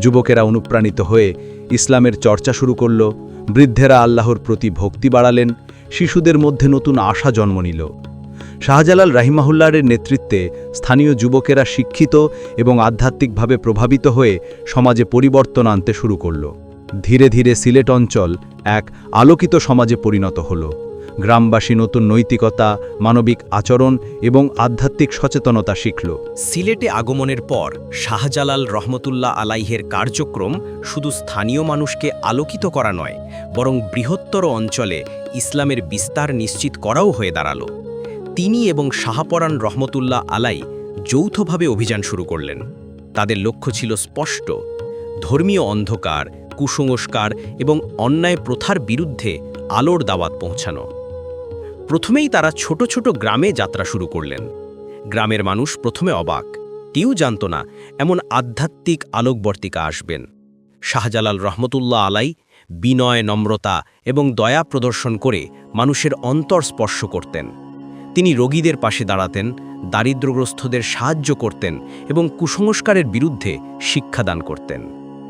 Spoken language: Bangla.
যুবকেরা অনুপ্রাণিত হয়ে ইসলামের চর্চা শুরু করল, বৃদ্ধেরা আল্লাহর প্রতি ভক্তি বাড়ালেন, শিশুদের মধ্যে নতুন আশা জন্ম নিল। শাহজালাল রাহিমাহুল্লারের নেতৃত্বে স্থানীয় যুবকেরা শিক্ষিত এবং আধ্যাত্মিকভাবে প্রভাবিত হয়ে সমাজে পরিবর্তন আনতে শুরু করল। ধীরে ধীরে সিলেট অঞ্চল এক আলোকিত সমাজে পরিণত হল। গ্রামবাসী নতুন নৈতিকতা, মানবিক আচরণ এবং আধ্যাত্মিক সচেতনতা শিখল। সিলেটে আগমনের পর শাহজালাল রহমতুল্লাহ আলাইহের কার্যক্রম শুধু স্থানীয় মানুষকে আলোকিত করা নয়, বরং বৃহত্তর অঞ্চলে ইসলামের বিস্তার নিশ্চিত করাও হয়ে দাঁড়াল। তিনি এবং শাহপরান রহমতুল্লাহ আলাই যৌথভাবে অভিযান শুরু করলেন। তাদের লক্ষ্য ছিল স্পষ্ট, ধর্মীয় অন্ধকার, কুসংস্কার এবং অন্যায় প্রথার বিরুদ্ধে আলোর দাওয়াত পৌঁছানো। প্রথমেই তারা ছোট ছোট গ্রামে যাত্রা শুরু করলেন। গ্রামের মানুষ প্রথমে অবাক। কেউ জানত না, এমন আধ্যাত্মিক আলোকবর্তিকা আসবেন। শাহজালাল রহমতুল্লাহ আলাই বিনয়, নম্রতা এবং দয়া প্রদর্শন করে মানুষের অন্তর স্পর্শ করতেন। তিনি রোগীদের পাশে দাঁড়াতেন দারিদ্রগ্রস্তদের সাহায্য করতেন এবং কুসংস্কারের বিরুদ্ধে শিক্ষাদান করতেন।